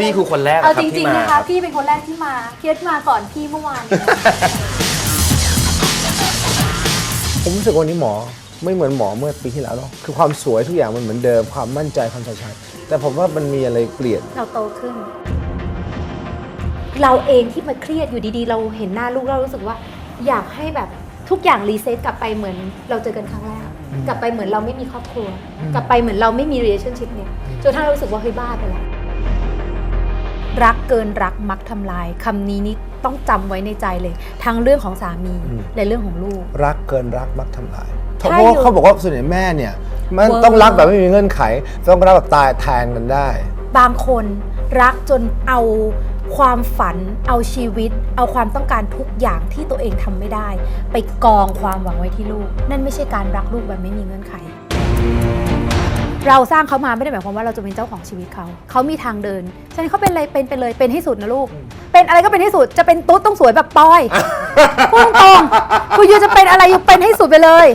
บี้คือคนแรกเอาอะครัจบริที่งมาๆนะคะพี่เป็นคนแรกที่มาเคียดมาก่อนพี่เมื่อวาน ผมรู้สึกว่าวันนี้หมอไม่เหมือนหมอเมื่อปีที่แล้วเนาะคือความสวยทุกอย่างมันเหมือนเดิมความมั่นใจความชัดชัยแต่ผมว่ามันมีอะไรเปลี่ยนเราโตขึ้น เราเองที่มาเครียดอยู่ดีๆ เราเห็นหน้าลูกเรารู้สึกว่า อยากให้แบบทุกอย่างรีเซ็ตกลับไปเหมือนเราเจอกันครั้งแรกกลับไปเหมือนเราไม่มีครอบครัว กลับไปเหมือนเราไม่มี relationship เนี่ยจนถ้าเรารู้สึกว่าเฮ้ยบ้าไปแล้ว รักเกินรักมักทำลายคำนี้นี่ต้องจำไว้ในใจเลย ทั้งเรื่องของสามีอืม และเรื่องของลูก รักเกินรักมักทำลายเพใช่ราะว่าอยู่เขาบอกว่าส่วนใหญ่แม่เนี่ย มันเวอร์ ต้องรักแบบไม่มีเงื่อนไข ต้องรักแบบตายแทนกันได้ บางคนรักจนเอาความฝัน เอาชีวิต เอาความต้องการทุกอย่างที่ตัวเองทำไม่ได้ ไปกองความหวังไว้ที่ลูก นั่นไม่ใช่การรักลูกแบบไม่มีเงื่อนไข เราสร้างเขามาไม่ได้หมายความว่าเราจะเป็นเจ้าของชีวิตเขาเขามีทางเดินฉะนั้นเขาเป็นอะไรเป็นไปเลยเป็นให้สุดนะลูก เป็นอะไรก็เป็นให้สุดจะเป็นตุ๊ดต้องสวยแบบปอย พูดตรงๆคุณยูจะเป็นอะไรยูเป็นให้สุดไปเลย